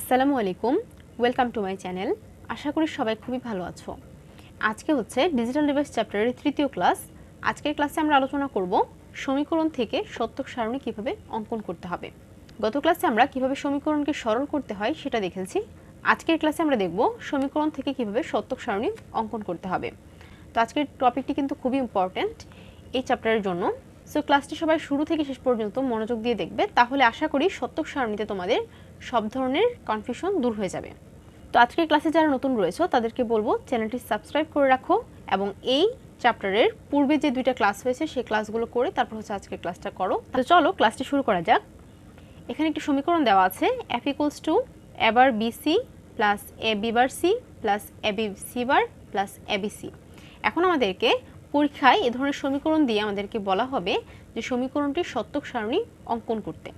আসসালামু আলাইকুম welcome to my channel আশা করি সবাই খুবই ভালো আছো। আজকে হচ্ছে ডিজিটাল ডিভাইস চ্যাপ্টারের তৃতীয় ক্লাস আজকের ক্লাসে আমরা আলোচনা করব সমীকরণ থেকে সত্যক সারণী কীভাবে অঙ্কন করতে হবে। গত ক্লাসে আমরা কীভাবে সমীকরণকে সরল করতে হয় সেটা দেখেছি। আজকের ক্লাসে আমরা দেখব সমীকরণ থেকে কীভাবে সত্যক সারণী অঙ্কন করতে হবে। তো আজকের টপিকটি কিন্তু খুবই ইম্পর্ট্যান্ট এই চ্যাপ্টারের জন্য। সো ক্লাসটি সবাই শুরু থেকে শেষ পর্যন্ত মনোযোগ দিয়ে দেখবে। তাহলে আশা করি সত্যক সারণীতে তোমাদের সব ধরনের কনফিউশন দূর হয়ে যাবে। তো আজকের ক্লাসে যারা নতুন রয়েছে, তাদেরকে বলব চ্যানেলটি সাবস্ক্রাইব করে রাখো এবং এই চ্যাপ্টারের পূর্বে যে দুইটা ক্লাস হয়েছে, সেই ক্লাসগুলো করে তারপর হচ্ছে আজকের ক্লাসটা করো। তো চলো ক্লাসটি শুরু করা যাক। এখানে একটি সমীকরণ দেওয়া আছে এফ ইকুয়ালস টু এবার BC plus A B bar C plus A B C bar plus A B C এখন আমাদেরকে পরীক্ষায় এ ধরনের সমীকরণ দিয়ে আমাদেরকে বলা হবে যে সমীকরণটির সত্যক সারণী অঙ্কন করতে।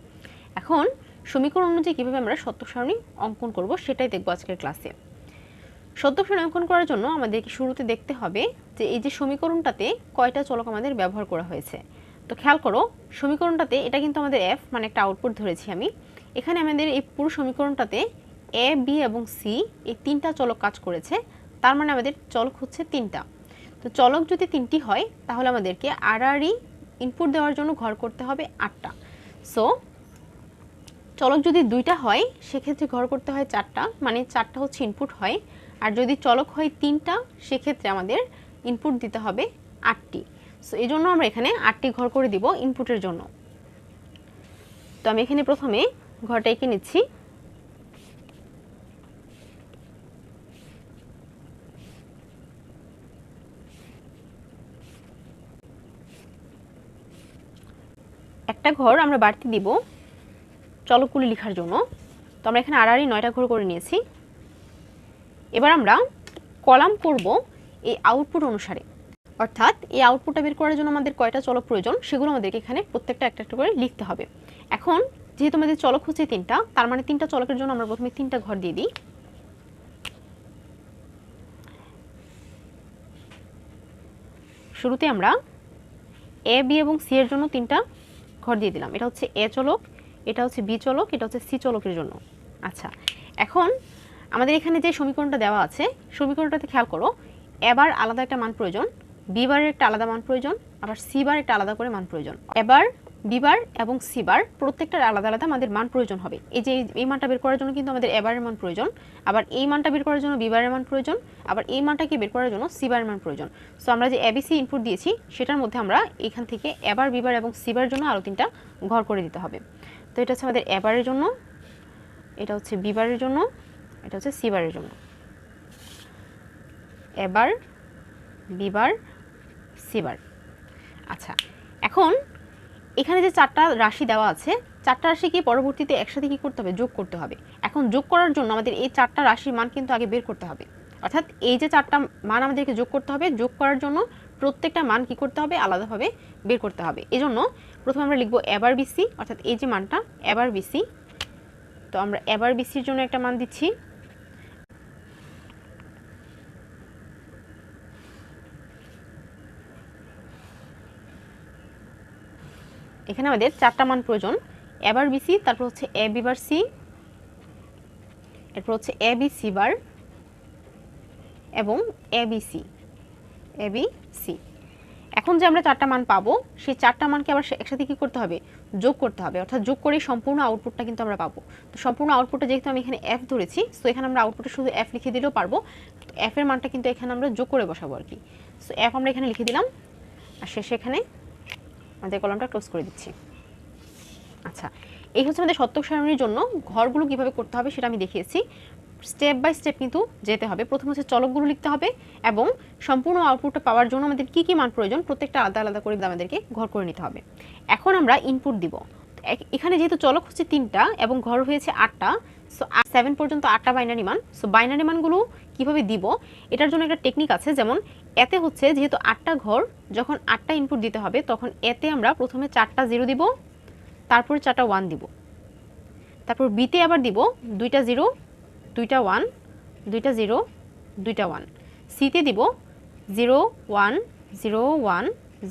এখন সমীকরণ অনুযায়ী কীভাবে আমরা সত্যক সারণী অঙ্কন করব সেটাই দেখব আজকের ক্লাসে। সত্যক সারণী অঙ্কন করার জন্য আমাদেরকে শুরুতে দেখতে হবে যে এই যে সমীকরণটাতে কয়টা চলক আমাদের ব্যবহার করা হয়েছে। তো খেয়াল করো, সমীকরণটাতে এটা কিন্তু আমাদের এফ মানে একটা আউটপুট ধরেছি আমি। এখানে আমাদের এই পুরো সমীকরণটাতে এ বি এবং সি এই তিনটা চলক কাজ করেছে। তার মানে আমাদের চলক হচ্ছে তিনটা। তো চলক যদি তিনটি হয়, তাহলে আমাদেরকে আড়াআড়ি ইনপুট দেওয়ার জন্য ঘর করতে হবে আটটা। সো চলক যদি দুইটা হয়, সেক্ষেত্রে ঘর করতে হয় চারটা। মানে চারটা হচ্ছে ইনপুট হয়। আর যদি চলক হয় তিনটা, সেক্ষেত্রে আমাদের ইনপুট দিতে হবে আটটি। সো এই জন্য আমরা এখানে আটটি ঘর করে দিব ইনপুটের জন্য। তো আমি এখানে প্রথমে ঘরটা এঁকে নিচ্ছি। একটা ঘর আমরা বাড়তি দিব। চলকগুলি লেখার জন্য। তো আমরা এখানে আড়াআড়ি নয়টা ঘর করে নিয়েছি। এবার আমরা কলাম করব এই আউটপুট অনুসারে। অর্থাৎ এই আউটপুটটা বের করার জন্য আমাদের কয়টা চলক প্রয়োজন, সেগুলো আমাদেরকে এখানে প্রত্যেকটা একটা একটা করে লিখতে হবে। এখন যেহেতু আমাদের চলক হচ্ছে তিনটা, তার মানে তিনটা চলকের জন্য আমরা প্রথমে তিনটা ঘর দিয়ে দিই। শুরুতে আমরা এ বি এবং সি এর জন্য তিনটা ঘর দিয়ে দিলাম। এটা হচ্ছে এ চলক এটা হচ্ছে বি চলক, এটা হচ্ছে সি চলকের জন্য। আচ্ছা এখন আমাদের এখানে যে সমীকরণটা দেওয়া আছে, সমীকরণটাতে খেয়াল করো এবার আলাদা একটা মান প্রয়োজন, বি বারের একটা আলাদা মান প্রয়োজন, আবার সি বার একটা আলাদা করে মান প্রয়োজন। এবার বিবার এবং সিবার প্রত্যেকটার আলাদা আলাদা আমাদের মান প্রয়োজন হবে। এই যে এই মানটা বের করার জন্য কিন্তু আমাদের এবারের মান প্রয়োজন, আবার এই মানটা বের করার জন্য বিবারের মান প্রয়োজন, আবার এই মানটাকে বের করার জন্য সিবারের মান প্রয়োজন। সো আমরা যে এবিসি ইনপুট দিয়েছি, সেটার মধ্যে আমরা এখান থেকে এবার বিবার এবং সিবার জন্য আরও তিনটা ঘর করে দিতে হবে। তো এটা হচ্ছে আমাদের এবারের জন্য। এটা হচ্ছে বিবারের জন্য, এটা হচ্ছে সিবারের জন্য। এবার, বিবার, সিবার। আচ্ছা এখন এখানে যে চারটা রাশি দেওয়া আছে, চারটা রাশিকে পরবর্তীতে একসাথে কি করতে হবে? যোগ করতে হবে। এখন যোগ করার জন্য আমাদের এই চারটা রাশির মান কিন্তু আগে বের করতে হবে। অর্থাৎ এই যে চারটা মান আমাদেরকে যোগ করতে হবে, যোগ করার জন্য প্রত্যেকটা মান কি করতে হবে? আলাদাভাবে বের করতে হবে। এই জন্য প্রথমে আমরা লিখব এবার বিসি অর্থাৎ এই যে মানটা এবার বিসি তো আমরা এবার বিসির জন্য একটা মান দিচ্ছি। এখানে আমাদের চারটা মান প্রয়োজন। এবার বিসি তারপর হচ্ছে এ বি বার সি, এরপর হচ্ছে এ বি সি বার, এবং A B C. A B C এখন যে আমরা চারটা মান পাবো, সেই চারটা মানকে আবার একসাথে কি করতে হবে? যোগ করতে হবে। অর্থাৎ যোগ করে সম্পূর্ণ আউটপুটটা কিন্তু আমরা পাবো। তো সম্পূর্ণ আউটপুটটা যেহেতু আমি এখানে এফ ধরেছি সো এখানে আমরা আউটপুটে শুধু এফ লিখে দিলেও পারব। তো এফ মানটা কিন্তু এখানে আমরা যোগ করে বসাবো আর কি। সো এফ আমরা এখানে লিখে দিলাম, আর শেষে এখানে আমাদের কলমটা ক্লোজ করে দিচ্ছি। আচ্ছা এই হচ্ছে আমাদের সত্যক সারণীর জন্য ঘরগুলো কীভাবে করতে হবে সেটা আমি দেখিয়েছি। স্টেপ বাই স্টেপ কিন্তু যেতে হবে। প্রথম হচ্ছে চলকগুলো লিখতে হবে এবং সম্পূর্ণ আউটপুটটা পাওয়ার জন্য আমাদের কী কী মান প্রয়োজন প্রত্যেকটা আলাদা আলাদা করে আমাদেরকে ঘর করে নিতে হবে। এখন আমরা ইনপুট দিব। এখানে যেহেতু চলক হচ্ছে তিনটা এবং ঘর হয়েছে আটটা সো সেভেন পর্যন্ত আটটা বাইনারি মান সো বাইনারি মানগুলো কীভাবে দিব এটার জন্য একটা টেকনিক আছে, যেমন এতে হচ্ছে যেহেতু আটটা ঘর, যখন আটটা ইনপুট দিতে হবে, তখন এতে আমরা প্রথমে চারটা জিরো দিব, তারপরে চারটা ওয়ান দিব। তারপর বিতে আবার দিব, দুইটা জিরো দুইটা ওয়ান দুইটা জিরো দুইটা ওয়ান সিতে দিব zero one zero one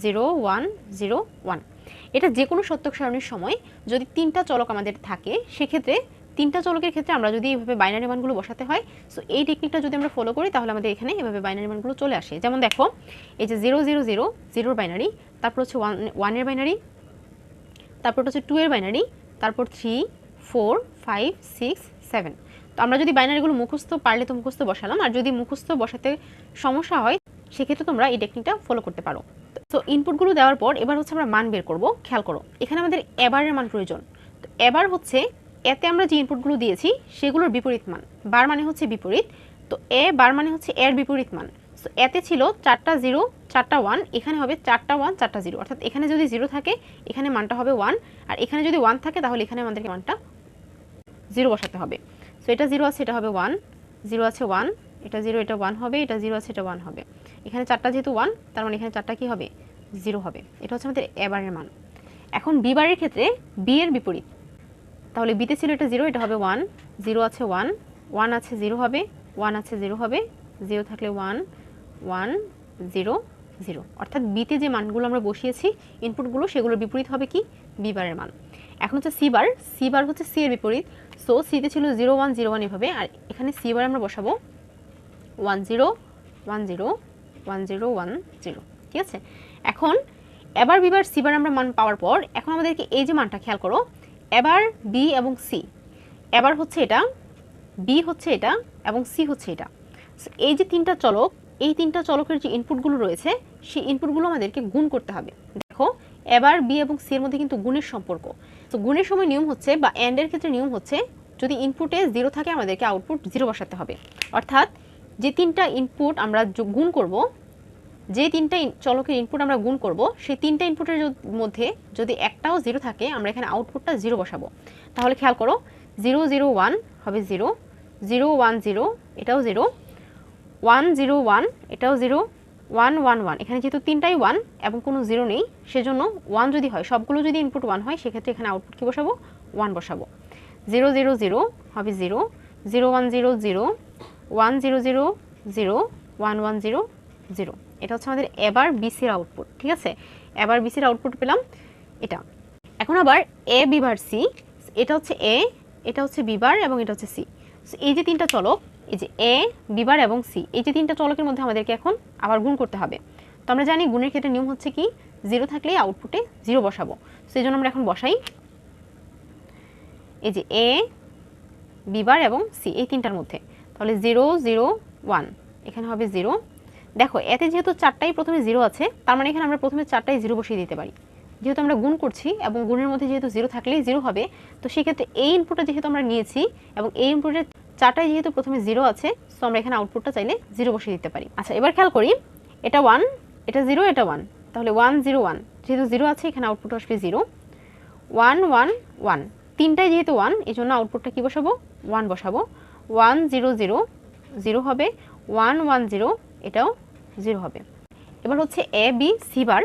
zero one zero one এটা যে কোনো সত্যক সারণীর সময় যদি তিনটা চলক আমাদের থাকে, সেক্ষেত্রে তিনটা চলকের ক্ষেত্রে আমরা যদি এইভাবে বাইনারি মানগুলো বসাতে হয় সো এই টেকনিকটা যদি আমরা ফলো করি, তাহলে আমাদের এখানে এভাবে বাইনারি মানগুলো চলে আসে। যেমন দেখো, এই যে জিরো জিরো জিরো জিরোর বাইনারি তারপর হচ্ছে ওয়ান ওয়ানের বাইনারি তারপর হচ্ছে টু এর বাইনারি তারপর three four five six seven তো আমরা যদি বাইনারিগুলো মুখস্থ পারলে তো মুখস্থ বসালাম, আর যদি মুখস্থ বসাতে সমস্যা হয়, সেক্ষেত্রে তোমরা এই টেকনিকটা ফলো করতে পারো। তো ইনপুটগুলো দেওয়ার পর এবার হচ্ছে আমরা মান বের করব, খেয়াল করো, এখানে আমাদের এবারের মান প্রয়োজন। তো এবার হচ্ছে এতে আমরা যে ইনপুটগুলো দিয়েছি, সেগুলোর বিপরীত মান। বার মানে হচ্ছে বিপরীত, তো এ বার মানে হচ্ছে এর বিপরীত মান। সো এতে ছিল চারটা জিরো, চারটা ওয়ান, এখানে হবে চারটা ওয়ান, চারটা জিরো। অর্থাৎ এখানে যদি জিরো থাকে, এখানে মানটা হবে ওয়ান, আর এখানে যদি ওয়ান থাকে, তাহলে এখানে আমাদেরকে মানটা জিরো বসাতে হবে। সো এটা জিরো আছে, এটা হবে ওয়ান জিরো আছে ওয়ান এটা জিরো এটা ওয়ান হবে, এটা জিরো আছে, এটা ওয়ান হবে. এখানে চারটা যেহেতু ওয়ান তার মানে এখানে চারটা কি হবে? জিরো হবে। এটা হচ্ছে আমাদের এবারের মান। এখন বি বারের ক্ষেত্রে বি এর বিপরীত। তাহলে বিতে ছিল এটা জিরো এটা হবে ওয়ান জিরো আছে ওয়ান ওয়ান আছে জিরো হবে ওয়ান আছে জিরো হবে জিরো থাকলে ওয়ান ওয়ান জিরো জিরো অর্থাৎ বিতে যে মানগুলো আমরা বসিয়েছি ইনপুটগুলো সেগুলোর বিপরীত হবে কি? বি বারের মান। এখন হচ্ছে সি বার সি বার হচ্ছে সি এর বিপরীত। সো সিতে ছিল জিরো ওয়ান জিরো ওয়ান এভাবে, আর এখানে সি বার আমরা বসাবো one zero one zero one zero one zero ঠিক আছে? এখন, এবার বিবার সি বার আমরা মান পাওয়ার পর, এখন আমাদেরকে এই যে মানটা খেয়াল করো, এবার বি এবং সি এবার হচ্ছে এটা বি হচ্ছে এটা এবং সি হচ্ছে এটা। এই যে তিনটা চলক, এই তিনটা চলকের যে ইনপুটগুলো রয়েছে, সেই ইনপুটগুলো আমাদেরকে গুণ করতে হবে। দেখো এবার বি এবং সি এর মধ্যে কিন্তু গুণের সম্পর্ক। তো গুণের সময় নিয়ম হচ্ছে বা এন্ডের ক্ষেত্রে নিয়ম হচ্ছে, যদি ইনপুটে জিরো থাকে আমাদেরকে আউটপুট জিরো বসাতে হবে। অর্থাৎ যে তিনটা ইনপুট আমরা গুণ করব, যে তিনটা চলকের ইনপুট আমরা গুণ করব, সেই তিনটা ইনপুটের মধ্যে যদি একটাও জিরো থাকে, আমরা এখানে আউটপুটটা জিরো বসাবো। তাহলে খেয়াল করো জিরো জিরো ওয়ান হবে জিরো জিরো ওয়ান জিরো এটাও জিরো ওয়ান জিরো ওয়ান এটাও জিরো ওয়ান ওয়ান ওয়ান। এখানে যেহেতু তিনটাই ওয়ান এবং কোনো জিরো নেই, সেজন্য ওয়ান যদি হয়, সবগুলো যদি ইনপুট ওয়ান হয়, সেক্ষেত্রে এখানে আউটপুট কী বসাবো? ওয়ান বসাবো। জিরো জিরো জিরো হবে zero zero one zero zero one zero zero zero one one zero zero এটা হচ্ছে আমাদের এবার বিসির আউটপুট ঠিক আছে? এবার বিসির আউটপুট পেলাম এটা। এখন আবার এ বিবার সি এটা হচ্ছে এ এটা হচ্ছে বিবার এবং এটা হচ্ছে সি এই যে তিনটা চলক এই যে এ বিবার এবং সি এই যে তিনটা চলকের মধ্যে আমাদেরকে এখন আবার গুণ করতে হবে। তো আমরা জানি গুণের ক্ষেত্রে নিয়ম হচ্ছে কি জিরো থাকলেই আউটপুটে জিরো বসাবো। সেই জন্য আমরা এখন বসাই। এই যে এ বিবার এবং সি এই তিনটার মধ্যে। তাহলে জিরো জিরো ওয়ান এখানে হবে জিরো দেখো, এতে যেহেতু চারটাই প্রথমে জিরো আছে, তার মানে এখানে আমরা প্রথমে চারটাই জিরো বসিয়ে দিতে পারি। যেহেতু আমরা গুণ করছি এবং গুণের মধ্যে যেহেতু জিরো থাকলেই জিরো হবে, তো সেক্ষেত্রে এই ইনপুটটা যেহেতু আমরা নিয়েছি এবং এই ইনপুটের চারটাই যেহেতু প্রথমে জিরো আছে সো আমরা এখানে আউটপুটটা চাইলে জিরো বসিয়ে দিতে পারি। আচ্ছা এবার খেয়াল করি, এটা ওয়ান এটা জিরো এটা ওয়ান তাহলে ওয়ান জিরো ওয়ান যেহেতু জিরো আছে, এখানে আউটপুট আসবে জিরো ওয়ান ওয়ান ওয়ান তিনটাই যেহেতু ওয়ান এই জন্য আউটপুটটা কী বসাবো? ওয়ান বসাবো। ওয়ান জিরো জিরো জিরো হবে। ওয়ান ওয়ান জিরো এটাও জিরো হবে। এবার হচ্ছে এ বি সি বার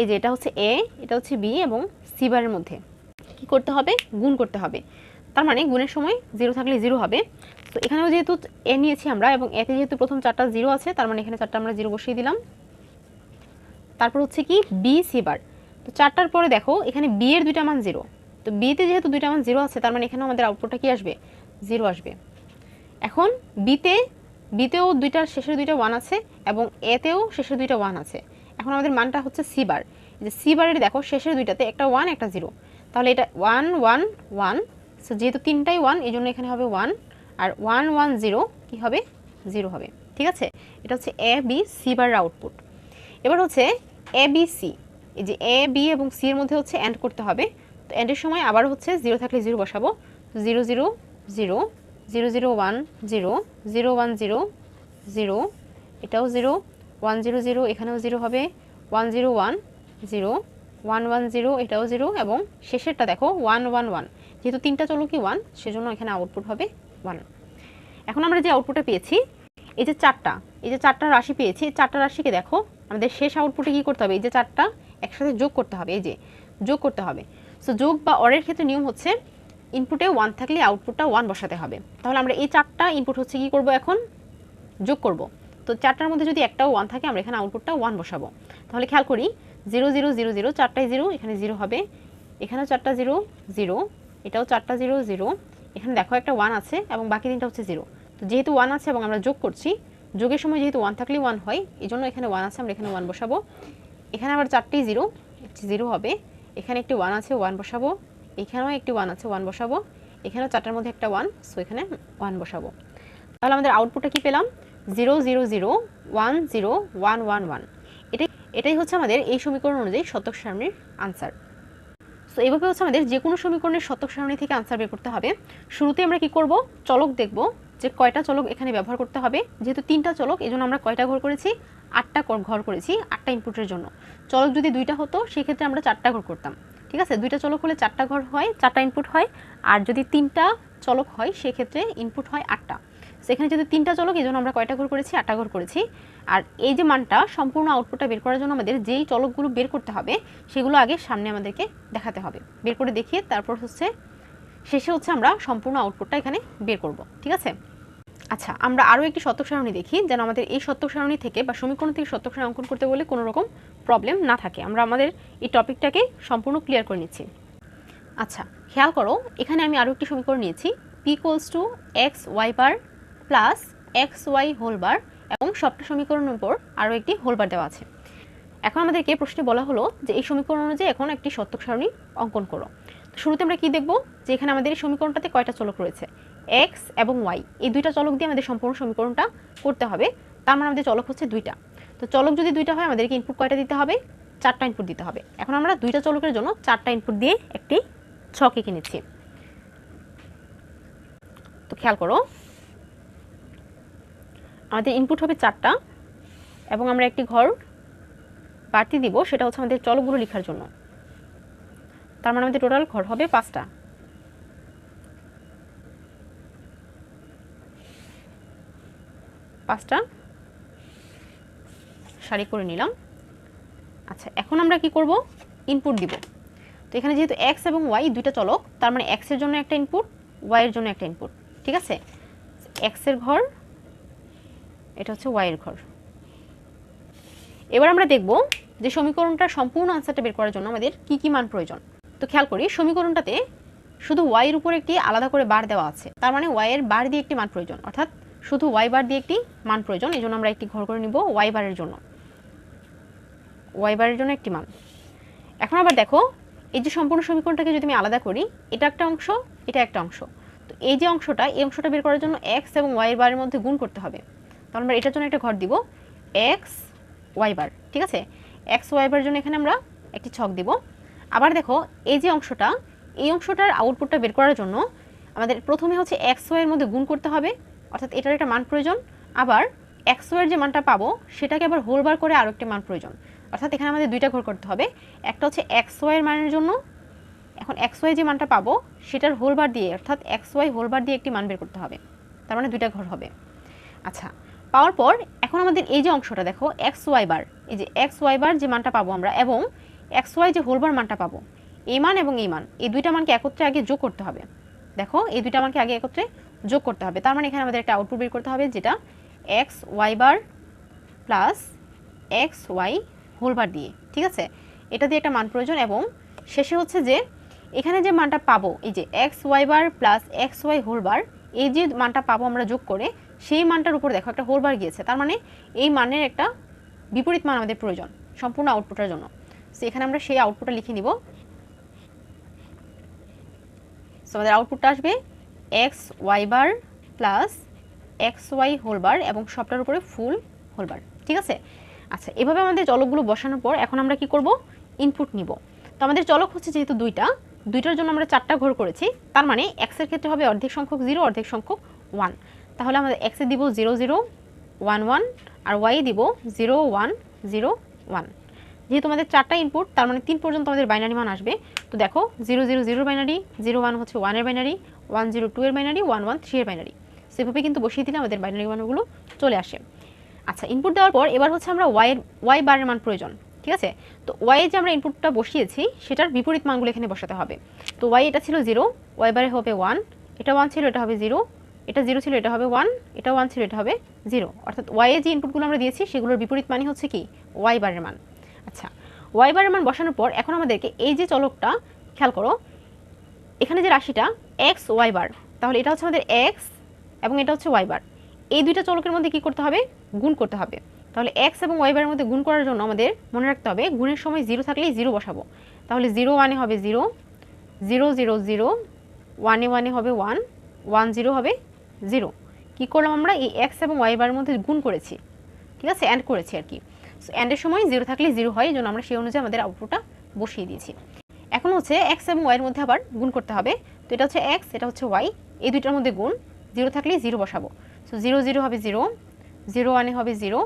এই যে এটা হচ্ছে এ এটা হচ্ছে বি এবং সি বারের মধ্যে। কি করতে হবে? গুণ করতে হবে। তার মানে গুণের সময় জিরো থাকলে জিরো হবে। তো এখানেও যেহেতু এ নিয়েছি আমরা এবং এতে যেহেতু প্রথম চারটা জিরো আছে, তার মানে এখানে চারটা আমরা জিরো বসিয়ে দিলাম। তারপর হচ্ছে কি বি সি বার তো চারটার পরে দেখো, এখানে বি এর দুইটা মান জিরো তো বিতে যেহেতু দুইটা মান জিরো আছে, তার মানে এখানে আমাদের আউটপুটটা কি আসবে? জিরো আসবে। এখন বিতে বিতেও দুইটার শেষের দুইটা ওয়ান আছে এবং এতেও শেষের দুইটা ওয়ান আছে। এখন আমাদের মানটা হচ্ছে সি বার যে সি বারের দেখো, শেষের দুইটাতে একটা ওয়ান একটা জিরো তাহলে এটা ওয়ান ওয়ান ওয়ান সো যেহেতু তিনটাই ওয়ান এই জন্য এখানে হবে ওয়ান আর ওয়ান ওয়ান জিরো কী হবে? জিরো হবে। ঠিক আছে? এটা হচ্ছে A B C bar output এবার হচ্ছে এ বি সি এই যে এ বি এবং সি এর মধ্যে হচ্ছে অ্যান্ড করতে হবে। তো অ্যান্ডের সময় আবার হচ্ছে জিরো থাকলে জিরো বসাবো। Zero zero zero zero zero one zero zero one zero zero এটাও জিরো ওয়ান জিরো জিরো এখানেও জিরো হবে। One zero one zero one one zero এটাও জিরো এবং শেষেরটা দেখো ওয়ান ওয়ান ওয়ান যেহেতু তিনটা চলকই ওয়ান সেজন্য এখানে আউটপুট হবে ওয়ান এখন আমরা যে আউটপুটটা পেয়েছি, এই যে চারটা, এই যে চারটা রাশি পেয়েছি চারটা রাশিকে দেখো, আমাদের শেষ আউটপুটে কী করতে হবে? এই যে চারটা একসাথে যোগ করতে হবে, এই যে, যোগ করতে হবে। সো যোগ বা অরের ক্ষেত্রে নিয়ম হচ্ছে ইনপুটে ওয়ান থাকলে আউটপুটটা ওয়ান বসাতে হবে। তাহলে আমরা এই চারটা ইনপুট হচ্ছে কি করব এখন? যোগ করব। তো চারটার মধ্যে যদি একটাও ওয়ান থাকে, আমরা এখানে আউটপুটটা ওয়ান বসাবো। তাহলে খেয়াল করি জিরো জিরো জিরো জিরো চারটায় জিরো এখানে জিরো হবে। এখানেও চারটা জিরো জিরো এটাও চারটা জিরো জিরো। এখানে দেখো একটা ওয়ান আছে এবং বাকি তিনটা হচ্ছে জিরো। তো যেহেতু ওয়ান আছে এবং আমরা যোগ করছি, যোগের সময় যেহেতু ওয়ান থাকলেই ওয়ান হয় এই জন্য এখানে ওয়ান আছে, আমরা এখানে ওয়ান বসাবো। এখানে আবার চারটি জিরো, একটি জিরো হবে। এখানে একটি ওয়ান আছে ওয়ান বসাবো। এখানেও একটি ওয়ান আছে ওয়ান বসাবো। এখানেও চারটার মধ্যে একটা ওয়ান সো এখানে ওয়ান বসাবো। তাহলে আমাদের আউটপুটটা কি পেলাম? Zero zero zero one zero one one one এটাই এটাই হচ্ছে আমাদের এই সমীকরণ অনুযায়ী শতক সারণীর আনসার সো এইভাবে হচ্ছে আমাদের যে কোনো সমীকরণের শতক সারণী থেকে আনসার বের করতে হবে। শুরুতে আমরা কি করব? চলক দেখব যে কয়টা চলক এখানে ব্যবহার করতে হবে। যেহেতু তিনটা চলক, এই আমরা কয়টা ঘর করেছি? আটটা ঘর করেছি আটটা ইনপুটের জন্য। চলক যদি দুইটা হতো, সেক্ষেত্রে আমরা চারটা ঘর করতাম। ঠিক আছে? দুইটা চলক হলে চারটা ঘর হয়, চারটা ইনপুট হয়। আর যদি তিনটা চলক হয়, সেক্ষেত্রে ইনপুট হয় আটটা। সেখানে যদি তিনটা চলক, এই জন্য আমরা কয়টা ঘর করেছি? আটটা ঘর করেছি। আর এই যে মানটা, সম্পূর্ণ আউটপুটটা বের করার জন্য আমাদের যেই চলকগুলো বের করতে হবে, সেগুলো আগে সামনে আমাদেরকে দেখাতে হবে। বের করে দেখিয়ে তারপর হচ্ছে, শেষে হচ্ছে আমরা সম্পূর্ণ আউটপুটটা এখানে বের করব। ঠিক আছে? আচ্ছা আমরা আরও একটি শতক সারণী দেখি, যেন আমাদের এই শতক সারণী থেকে বা সমীকরণ থেকে শতক সারণী অঙ্কন করতে বলে কোনো রকম প্রবলেম না থাকে। আমরা আমাদের এই টপিকটাকে সম্পূর্ণ ক্লিয়ার করে নিচ্ছি। আচ্ছা খেয়াল করো, এখানে আমি আরও একটি সমীকরণ নিয়েছি P equals to X Y bar plus X Y whole bar এবং সবটা সমীকরণের উপর আরও একটি হোলবার দেওয়া আছে। এখন আমাদেরকে প্রশ্নে বলা হলো যে এই সমীকরণ অনুযায়ী এখন একটি শতক সারণী অঙ্কন করো। শুরুতে আমরা কি দেখব? যে এখানে আমাদের এই সমীকরণটাতে কয়টা চলক রয়েছে? এক্স এবং ওয়াই। এই দুইটা চলক দিয়ে আমাদের সম্পূর্ণ সমীকরণটা করতে হবে। তার মানে আমাদের চলক হচ্ছে দুইটা। তো চলক যদি দুইটা হয়, আমাদেরকে ইনপুট কয়টা দিতে হবে? চারটা ইনপুট দিতে হবে। এখন আমরা দুইটা চলকের জন্য চারটা ইনপুট দিয়ে একটি ছক এঁকে নিচ্ছি। তো খেয়াল করো আমাদের ইনপুট হবে চারটা এবং আমরা একটি ঘর বাড়তি দিব, সেটা হচ্ছে আমাদের চলকগুলো লেখার জন্য। তার মানে আমাদের টোটাল ঘর হবে পাঁচটা। পাঁচটা। সারি করে নিলাম। আচ্ছা এখন আমরা কি করব? ইনপুট দিব। তো এখানে যেহেতু এক্স এবং ওয়াই দুইটা চলক, তার মানে এক্সের জন্য একটা ইনপুট ওয়াইয়ের জন্য একটা ইনপুট ঠিক আছে? এক্সের ঘর এটা হচ্ছে ওয়াইয়ের ঘর। এবার আমরা দেখব যে সমীকরণটার সম্পূর্ণ আনসারটা বের করার জন্য আমাদের কি কি মান প্রয়োজন। তো খেয়াল করি, সমীকরণটাতে শুধু ওয়াইয়ের উপর একটি আলাদা করে বার দেওয়া আছে। তার মানে ওয়াইয়ের বার দিয়ে একটি মান প্রয়োজন। অর্থাৎ শুধু ওয়াই বার দিয়ে একটি মান প্রয়োজন, এই জন্য আমরা একটি ঘর করে নিব ওয়াই বারের জন্য। ওয়াই বারের জন্য একটি মান। এখন আবার দেখো, এই যে সম্পূর্ণ সমীকরণটাকে যদি আমি আলাদা করি, এটা একটা অংশ, এটা একটা অংশ। তো এই যে অংশটা, এই অংশটা বের করার জন্য এক্স এবং ওয়াই বারের মধ্যে গুণ করতে হবে। তাহলে আমরা এটার জন্য একটা ঘর দিব এক্স ওয়াইবার ঠিক আছে? এক্স ওয়াই বারের জন্য এখানে আমরা একটি ছক দিব। আবার দেখো, এই যে অংশটা, এই অংশটার আউটপুটটা বের করার জন্য আমাদের প্রথমে হচ্ছে এক্স ওয়াইয়ের মধ্যে গুণ করতে হবে, অর্থাৎ এটার একটা মান প্রয়োজন। আবার এক্স ওয়াইয়ের যে মানটা পাবো, সেটাকে আবার হোল বার করে আরও একটি মান প্রয়োজন। অর্থাৎ এখানে আমাদের দুইটা ঘর করতে হবে। একটা হচ্ছে এক্স ওয়াইয়ের মানের জন্য। এখন এক্স ওয়াই যে মানটা পাবো, সেটার হোল বার দিয়ে, অর্থাৎ এক্স ওয়াই হোল বার দিয়ে একটি মান বের করতে হবে। তার মানে দুইটা ঘর হবে। আচ্ছা পাওয়ার পর এখন আমাদের এই যে অংশটা দেখো এক্স ওয়াই বার এই যে এক্স ওয়াই বার যে মানটা পাবো আমরা এবং এক্স ওয়াই যে হোল বার মানটা পাবো, এই মান এবং এই মান, এই দুইটা মানকে একত্রে আগে যোগ করতে হবে। দেখো, এই দুইটা মানকে আগে একত্রে যোগ করতে হবে। তার মানে এখানে আমাদের একটা আউটপুট বের করতে হবে যেটা X Y bar plus X Y whole bar দিয়ে, ঠিক আছে? এটা দিয়ে একটা মান প্রয়োজন এবং শেষে হচ্ছে যে এখানে যে মানটা পাবো, এই যে X Y bar plus X Y whole bar এই যে মানটা পাবো আমরা যোগ করে সেই মানটার উপর দেখো, একটা হোল বার গিয়েছে। তার মানে এই মানের একটা বিপরীত মান আমাদের প্রয়োজন, সম্পূর্ণ আউটপুটের জন্য। সো এখানে আমরা সেই আউটপুটটা লিখে নিব। সো আমাদের আউটপুটটা আসবে X Y bar plus X Y whole bar এবং সবটার উপরে ফুল হোল বার ঠিক আছে? আচ্ছা এভাবে আমাদের চলকগুলো বসানোর পর এখন আমরা কি করব? ইনপুট নিব। তো আমাদের চলক হচ্ছে যেহেতু দুইটা, দুইটার জন্য আমরা চারটা ঘর করেছি, তার মানে এক্সের ক্ষেত্রে হবে অর্ধেক সংখ্যক জিরো অর্ধেক সংখ্যক ওয়ান তাহলে আমাদের এক্সে দিব জিরো জিরো ওয়ান ওয়ান আর ওয়াই দিব জিরো ওয়ান জিরো ওয়ান। যেহেতু আমাদের চারটা ইনপুট তার মানে তিন পর্যন্ত আমাদের বাইনারি মান আসবে। তো দেখো, জিরো জিরো জিরোর বাইনারি জিরো ওয়ান হচ্ছে ওয়ানের বাইনারি ওয়ান জিরো টু এর বাইনারি ওয়ান ওয়ান থ্রি এর বাইনারি সেভাবে কিন্তু বসিয়ে দিলে আমাদের বাইনারি মানগুলো চলে আসে। আচ্ছা ইনপুট দেওয়ার পর এবার হচ্ছে আমরা ওয়াইয়ের ওয়াই বারের মান প্রয়োজন, ঠিক আছে? তো ওয়াই যে আমরা ইনপুটটা বসিয়েছি, সেটার বিপরীত মানগুলো এখানে বসাতে হবে। তো ওয়াই এটা ছিল জিরো ওয়াই বারে হবে ওয়ান এটা ওয়ান ছিল, এটা হবে জিরো এটা জিরো ছিল, এটা হবে ওয়ান এটা ওয়ান ছিল, এটা হবে জিরো অর্থাৎ ওয়াইয়ে যে ইনপুটগুলো আমরা দিয়েছি, সেগুলোর বিপরীত মানই হচ্ছে কি? ওয়াই বারের মান। আচ্ছা ওয়াই বারের মান বসানোর পর এখন আমাদেরকে এই যে চলকটা, খেয়াল করো, এখানে যে রাশিটা এক্স ওয়াই বার, তাহলে এটা হচ্ছে আমাদের এক্স এবং এটা হচ্ছে ওয়াই বার। এই দুইটা চলকের মধ্যে কি করতে হবে? গুণ করতে হবে। তাহলে এক্স এবং ওয়াই বারের মধ্যে গুণ করার জন্য আমাদের মনে রাখতে হবে, গুণের সময় জিরো থাকলেই জিরো বসাবো। তাহলে জিরো ওয়ানে হবে জিরো জিরো জিরো জিরো ওয়ানে ওয়ানে হবে ওয়ান ওয়ান জিরো হবে জিরো। কী করলাম আমরা? এই এক্স এবং ওয়াই বারের মধ্যে গুণ করেছি। ঠিক আছে? অ্যান্ড করেছি আর কি। সো অ্যান্ডের সময় জিরো থাকলে জিরো হয়, এই জন্য আমরা সেই অনুযায়ী আমাদের আউটপুটটা বসিয়ে দিয়েছি। এখন হচ্ছে এক্স এবং ওয়াইয়ের মধ্যে আবার গুণ করতে হবে। তো এটা হচ্ছে এক্স এটা হচ্ছে ওয়াই এই দুইটার মধ্যে গুণ। জিরো থাকলে জিরো বসাবো। সো জিরো জিরো হবে জিরো জিরো ওয়ানে হবে জিরো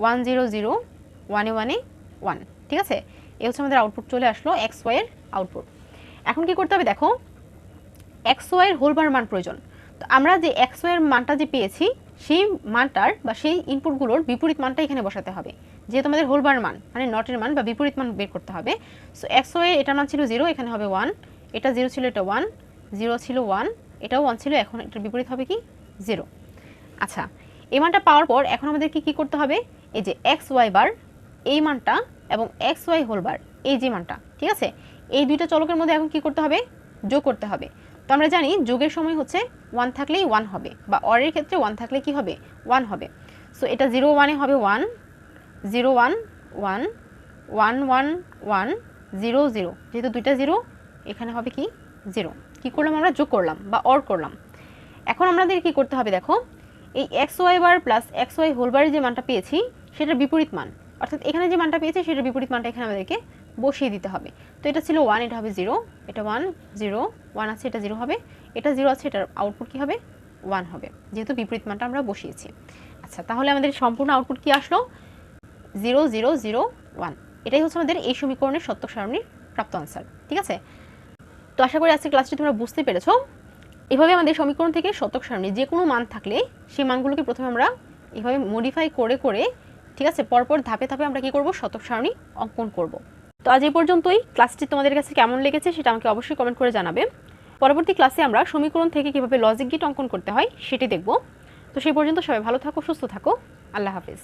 ওয়ান জিরো জিরো ওয়ানে ওয়ানে ওয়ান ঠিক আছে? এই হচ্ছে আমাদের আউটপুট চলে আসলো এক্স ওয়াইয়ের আউটপুট এখন কি করতে হবে? দেখো এক্স ওয়াইয়ের হোলবার মান প্রয়োজন। তো আমরা যে এক্স ওয়াইয়ের মানটা যে পেয়েছি, সেই মানটার বা সেই ইনপুটগুলোর বিপরীত মানটা এখানে বসাতে হবে। যেহেতু আমাদের হোলবার মান মানে নটের মান বা বিপরীত মান বের করতে হবে। সো এক্স ওয়াই এটার মান ছিল জিরো এখানে হবে ওয়ান এটা জিরো ছিল এটা ওয়ান জিরো ছিল ওয়ান এটাও ওয়ান ছিল, এখন এটার বিপরীত হবে কি? জিরো আচ্ছা এই মানটা পাওয়ার পর এখন আমাদেরকে কি করতে হবে? এই যে এক্স ওয়াই বার এই মানটা এবং এক্স ওয়াই হোল বার এই যে মানটা, ঠিক আছে? এই দুইটা চলকের মধ্যে এখন কি করতে হবে? যোগ করতে হবে। তো আমরা জানি যোগের সময় হচ্ছে ওয়ান থাকলেই ওয়ান হবে বা অরের ক্ষেত্রে ওয়ান থাকলে কি হবে? ওয়ান হবে। সো এটা জিরো ওয়ানে হবে one zero one one one one one zero zero যেহেতু দুইটা জিরো এখানে হবে কি? জিরো কী করলাম আমরা? যোগ করলাম বা অর করলাম। এখন আমাদের কি করতে হবে দেখো? এই X Y bar plus X Y whole বারের যে মানটা পেয়েছি, সেটার বিপরীত মান। অর্থাৎ এখানে যে মানটা পেয়েছি, সেটার বিপরীত মানটা এখানে আমাদেরকে বসিয়ে দিতে হবে। তো এটা ছিল ওয়ান এটা হবে জিরো এটা ওয়ান জিরো ওয়ান আছে, এটা জিরো হবে। এটা জিরো আছে, এটার আউটপুট কী হবে? ওয়ান হবে। যেহেতু বিপরীত মানটা আমরা বসিয়েছি। আচ্ছা তাহলে আমাদের সম্পূর্ণ আউটপুট কি আসলো? জিরো জিরো জিরো ওয়ান এটাই হচ্ছে আমাদের এই সমীকরণের সত্য সারণীর প্রাপ্ত আনসার ঠিক আছে? তো আশা করি আজকে ক্লাসটি তোমরা বুঝতে পেরেছ। এভাবে আমাদের সমীকরণ থেকে শতক সারণী যে কোনো মান থাকলে সেই মানগুলোকে প্রথমে আমরা এভাবে মডিফাই করে করে, ঠিক আছে, পরপর ধাপে ধাপে আমরা কি করব? শতক সারণী অঙ্কন করব। তো আজ এই পর্যন্তই। ক্লাসটি তোমাদের কাছে কেমন লেগেছে সেটা আমাকে অবশ্যই কমেন্ট করে জানাবে। পরবর্তী ক্লাসে আমরা সমীকরণ থেকে কীভাবে লজিক গিট অঙ্কন করতে হয় সেটি দেখব। তো সেই পর্যন্ত সবাই ভালো থাকো, সুস্থ থাকো। আল্লাহ হাফিজ।